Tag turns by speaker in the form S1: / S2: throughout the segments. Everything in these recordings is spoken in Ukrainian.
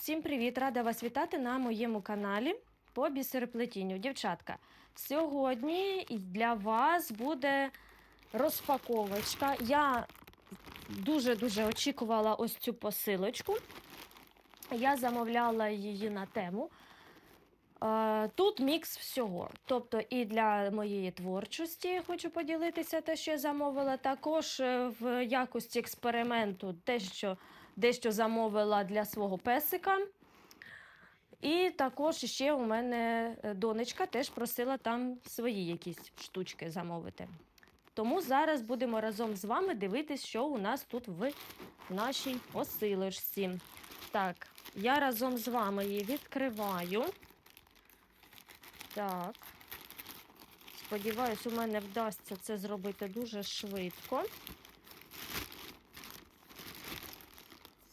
S1: Всім привіт! Рада вас вітати на моєму каналі по бісероплетінню. Дівчатка, сьогодні для вас буде розпаковочка. Я дуже-дуже очікувала ось цю посилочку. Я замовляла її на тему. Е, Тут мікс всього. Тобто і для моєї творчості хочу поділитися те, що я замовила. Також е, в якості експерименту те, що дещо замовила для свого песика. І також ще у мене е, донечка теж просила там свої якісь штучки замовити. Тому зараз будемо разом з вами дивитись, що у нас тут в нашій посилочці. Так, я разом з вами її відкриваю. Так. Сподіваюсь, у мене вдасться це зробити дуже швидко.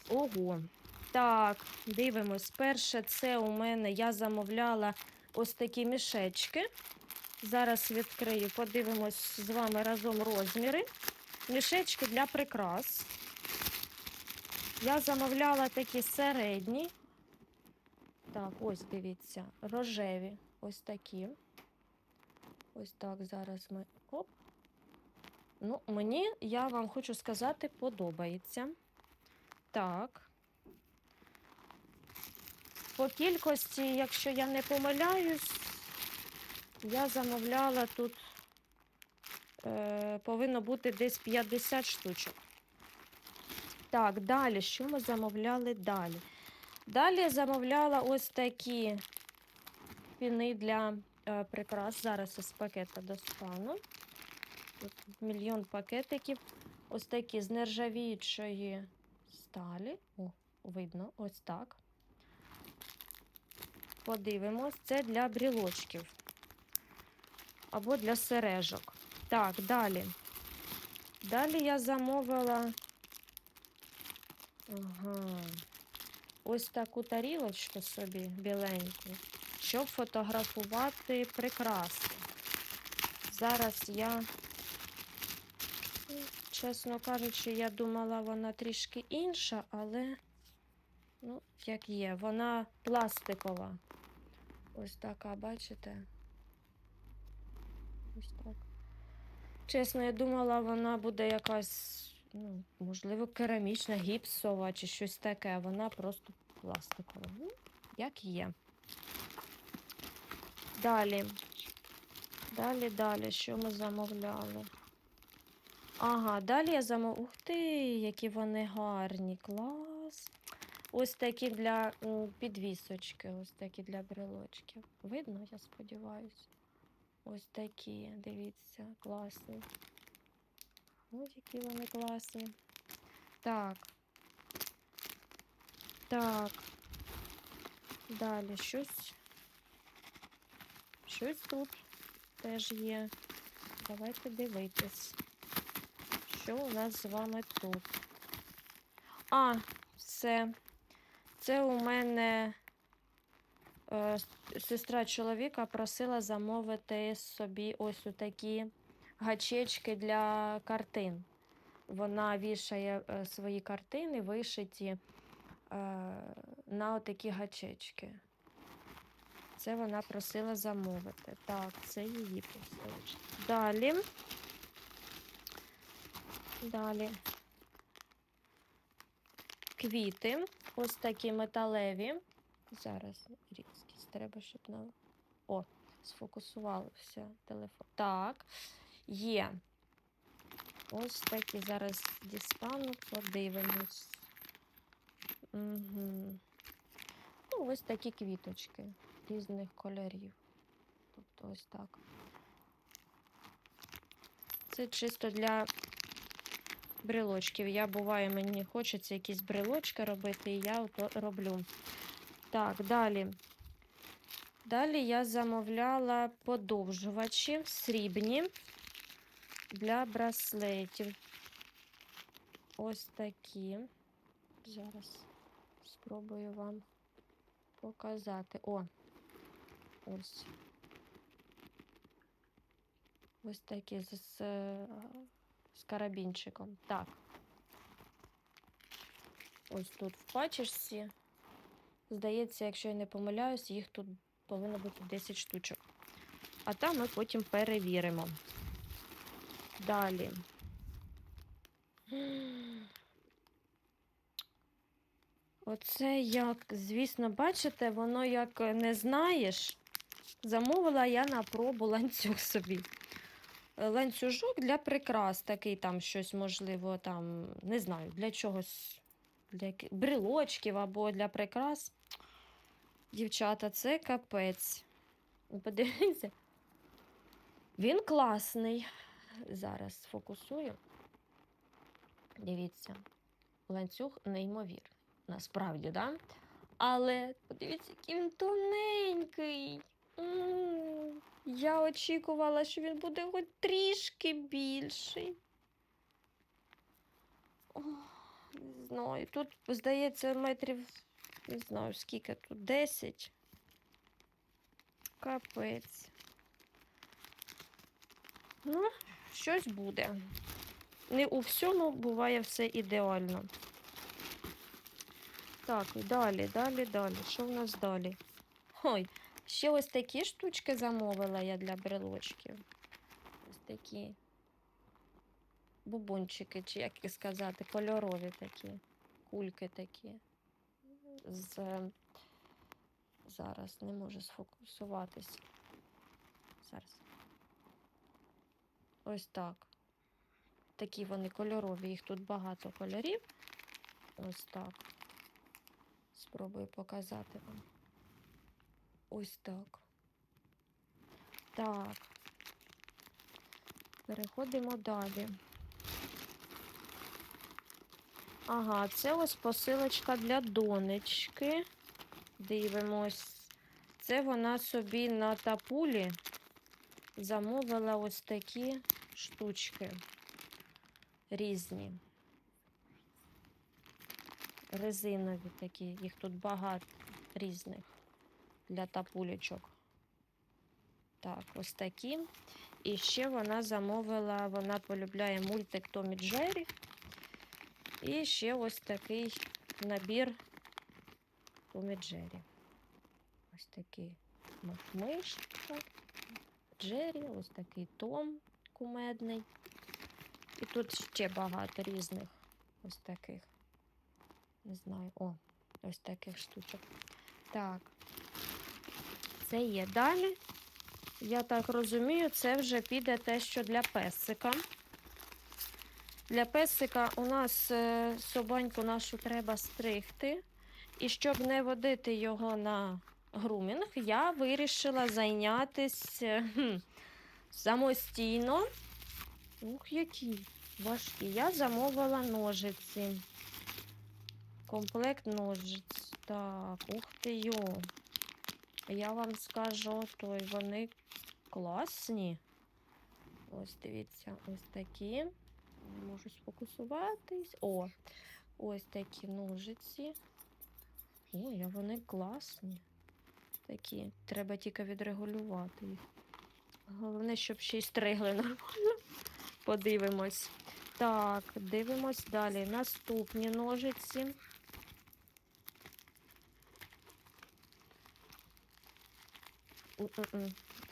S1: Ого. Так, дивимось. Перше, це у мене я замовляла ось такі мішечки. Зараз відкрию, подивимось з вами разом розміри. Мішечки для прикрас. Я замовляла такі середні. Так, ось дивіться, рожеві. Ось такі. Ось так зараз ми. Оп. Ну, мені, я вам хочу сказати, подобається. Так. По кількості, якщо я не помиляюсь, я замовляла тут е, повинно бути десь 50 штучок. Так, далі, що ми замовляли далі? Далі я замовляла ось такі піни для е, прикрас. Зараз із пакета достану. Тут мільйон пакетиків. Ось такі з нержавіючої сталі. О, видно, ось так. Подивимось, це для брілочків або для сережок. Так, далі. Далі я замовила ага, ось таку тарілочку собі біленьку, щоб фотографувати прикраси. Зараз я, чесно кажучи, я думала, вона трішки інша, але, ну, як є, вона пластикова. Ось така, бачите? Ось так. Чесно, я думала, вона буде якась, ну, можливо, керамічна, гіпсова чи щось таке. Вона просто пластикова. Ну, як є. Далі. Далі, далі, що ми замовляли? Ага, далі я замовляла. Ух ти, які вони гарні, клас. Ось такі для підвісочки, ось такі для брелочків. Видно, я сподіваюся. Ось такі, дивіться, класні. Ось які вони класні. Так. Так. Далі щось. Щось тут теж є. Давайте дивитись. Що у нас з вами тут? А, все. Це у мене е, сестра чоловіка просила замовити собі ось такі гачечки для картин. Вона вішає е, свої картини, вишиті е, на отакі гачечки. Це вона просила замовити. Так, це її посилочка. Далі. Далі. Квіти. Ось такі металеві. Зараз різкість треба, щоб на. О, сфокусувався телефон. Так, є. Ось такі зараз дістану, подивимось. Угу. Ну, ось такі квіточки різних кольорів. Тобто ось так. Це чисто для брелочків. Я буває, мені хочеться якісь брелочки робити, і я роблю. Так, далі. Далі я замовляла подовжувачі срібні для браслетів. Ось такі. Зараз спробую вам показати. О, ось. Ось такі з, з, карабінчиком. Так. Ось тут в пачечці Здається, якщо я не помиляюсь, їх тут повинно бути 10 штучок. А там ми потім перевіримо. Далі. Оце як, звісно, бачите, воно як не знаєш. Замовила я на пробу ланцюг собі. Ланцюжок для прикрас, такий там щось, можливо, там, не знаю, для чогось, для брелочків або для прикрас. Дівчата, це капець. Ну, Подивіться. Він класний. Зараз сфокусую. Дивіться, ланцюг неймовірний. Насправді, да? Але подивіться, який він тоненький. Я очікувала, що він буде хоч трішки більший. О, не знаю. Тут, здається, метрів, не знаю, скільки тут, 10. Капець. Ну, щось буде. Не у всьому буває все ідеально. Так, і далі, далі, далі. Що в нас далі? Ой, ще ось такі штучки замовила я для брелочків. Ось такі бубончики, чи як їх сказати, кольорові такі, кульки такі. З... Зараз не можу сфокусуватись. Зараз. Ось так. Такі вони кольорові, їх тут багато кольорів. Ось так. Спробую показати вам. Ось так. Так. Переходимо далі. Ага, це ось посилочка для донечки. Дивимось. Це вона собі на тапулі замовила ось такі штучки різні. Резинові такі, їх тут багато різних для тапулечок. Так, ось такі. І ще вона замовила, вона полюбляє мультик Том і Джері. І ще ось такий набір Том і Джері. Ось такий мишка. Джері, ось такий Том кумедний. І тут ще багато різних ось таких. Не знаю. О, ось таких штучок. Так. Це є далі. Я так розумію, це вже піде те, що для песика. Для песика у нас е, собаньку нашу треба стригти. І щоб не водити його на грумінг, я вирішила зайнятися хм, самостійно. Ух, які важкі. Я замовила ножиці. Комплект ножиць. Так, ух ти йо. Я вам скажу, то вони класні. Ось дивіться, ось такі. Можу сфокусуватись. О, ось такі ножиці. Ой, вони класні. Такі. Треба тільки відрегулювати їх. Головне, щоб ще й стригли нормально. Подивимось. Так, дивимось далі. Наступні ножиці.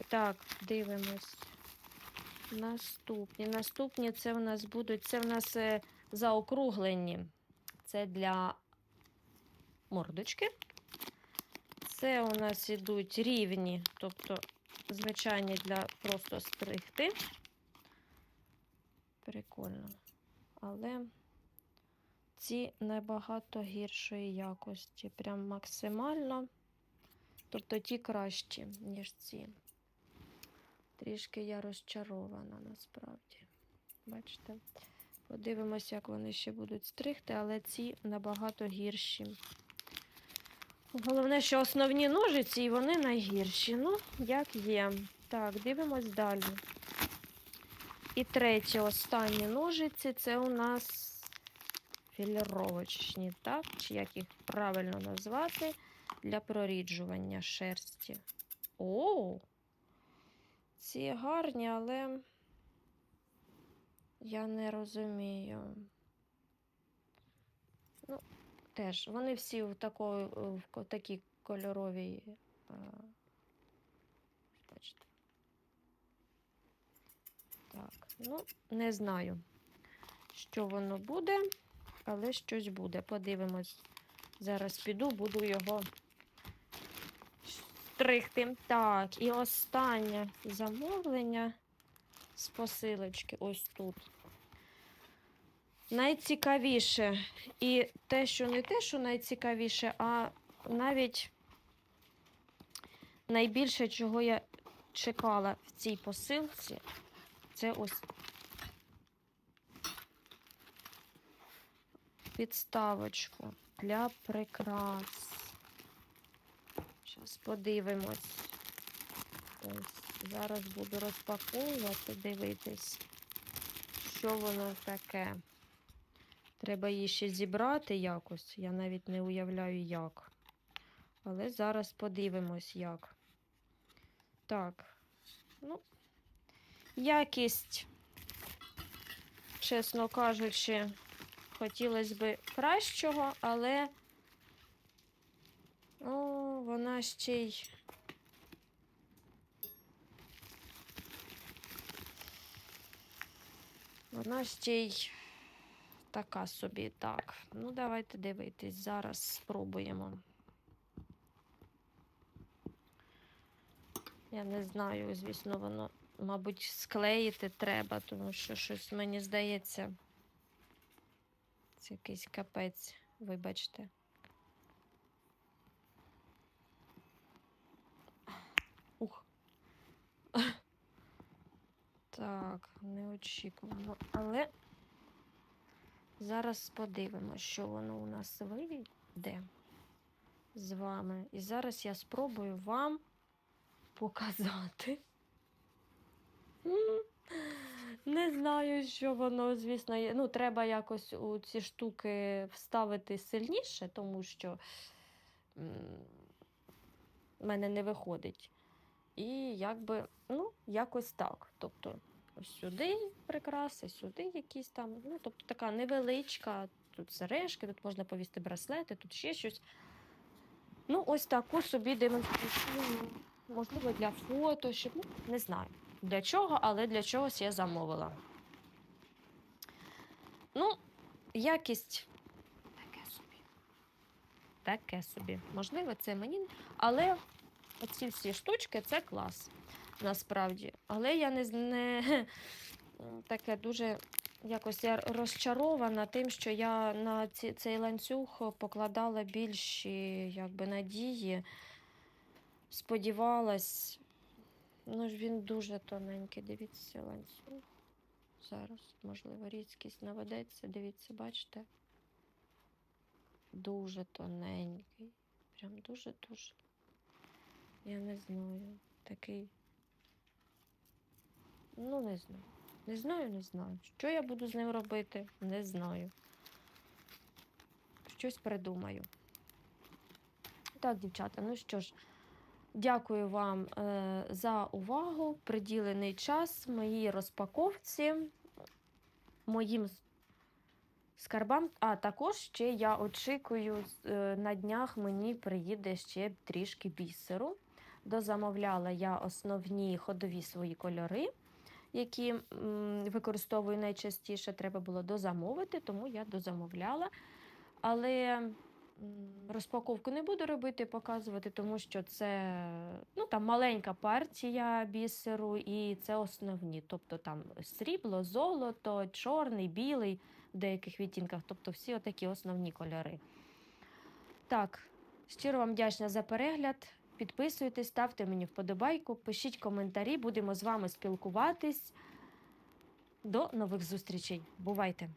S1: Так, дивимось. Наступні. Наступні це в нас будуть. Це в нас е, заокруглені. Це для мордочки. Це у нас ідуть рівні, тобто звичайні для просто стригти. Прикольно. Але ці набагато гіршої якості. Прям максимально. Тобто ті кращі, ніж ці. Трішки я розчарована насправді. Бачите? Подивимось, як вони ще будуть стригти, але ці набагато гірші. Головне, що основні ножиці, і вони найгірші. Ну, як є. Так, дивимось далі. І третє, останні ножиці це у нас філіровочні, так? Чи як їх правильно назвати? Для проріджування шерсті. О! Ці гарні, але я не розумію. Ну, Теж. Вони всі в, такої, в такій кольоровій. е, Бачите. Так, ну, не знаю, що воно буде, але щось буде. Подивимось. Зараз піду, буду його стригти. Так, і останнє замовлення з посилочки ось тут. Найцікавіше. І те, що не те, що найцікавіше, а навіть найбільше, чого я чекала в цій посилці, це ось підставочку для прикрас. Зараз подивимось. Ось, зараз буду розпаковувати, дивитись, що воно таке. Треба її ще зібрати якось. Я навіть не уявляю, як. Але зараз подивимось, як. Так. Ну, якість, чесно кажучи, хотілося б кращого, але о, вона ще й. Вона ще й така собі. Так, ну давайте дивитись. Зараз спробуємо. Я не знаю, звісно, воно, мабуть, склеїти треба, тому що щось мені здається. Це якийсь капець, вибачте. Ух. Так, неочікувано. Але зараз подивимося, що воно у нас вийде з вами. І зараз я спробую вам показати. Не знаю, що воно, звісно, є. Ну, треба якось у ці штуки вставити сильніше, тому що в мене не виходить. І якби, ну, якось так. Тобто, ось сюди прикраси, сюди якісь там. Ну, тобто така невеличка, тут сережки, тут можна повісти браслети, тут ще щось. Ну, ось таку собі демонстраційну, можливо, для фото, щоб, ну, не знаю для чого, але для чогось я замовила. Ну, якість таке собі. Таке собі. Можливо, це мені. Але оці всі штучки це клас. Насправді. Але я не, не таке дуже якось я розчарована тим, що я на ці, цей ланцюг покладала більші якби, надії. Сподівалась. Ну ж він дуже тоненький, дивіться ланцюг. Зараз, можливо, різкість наведеться, дивіться, бачите? Дуже тоненький. Прям дуже-дуже. Я не знаю. Такий. Ну, не знаю. Не знаю, не знаю. Що я буду з ним робити? Не знаю. Щось придумаю. Так, дівчата, ну що ж. Дякую вам е, за увагу, приділений час моїй розпаковці, моїм скарбам. А також ще я очікую, е, на днях мені приїде ще трішки бісеру. Дозамовляла я основні ходові свої кольори, які використовую найчастіше. Треба було дозамовити, тому я дозамовляла. Але розпаковку не буду робити, показувати, тому що це ну, там маленька партія бісеру, і це основні. Тобто там срібло, золото, чорний, білий в деяких відтінках, тобто всі отакі основні кольори. Так, щиро вам вдячна за перегляд. Підписуйтесь, ставте мені вподобайку, пишіть коментарі, будемо з вами спілкуватись. До нових зустрічей. Бувайте!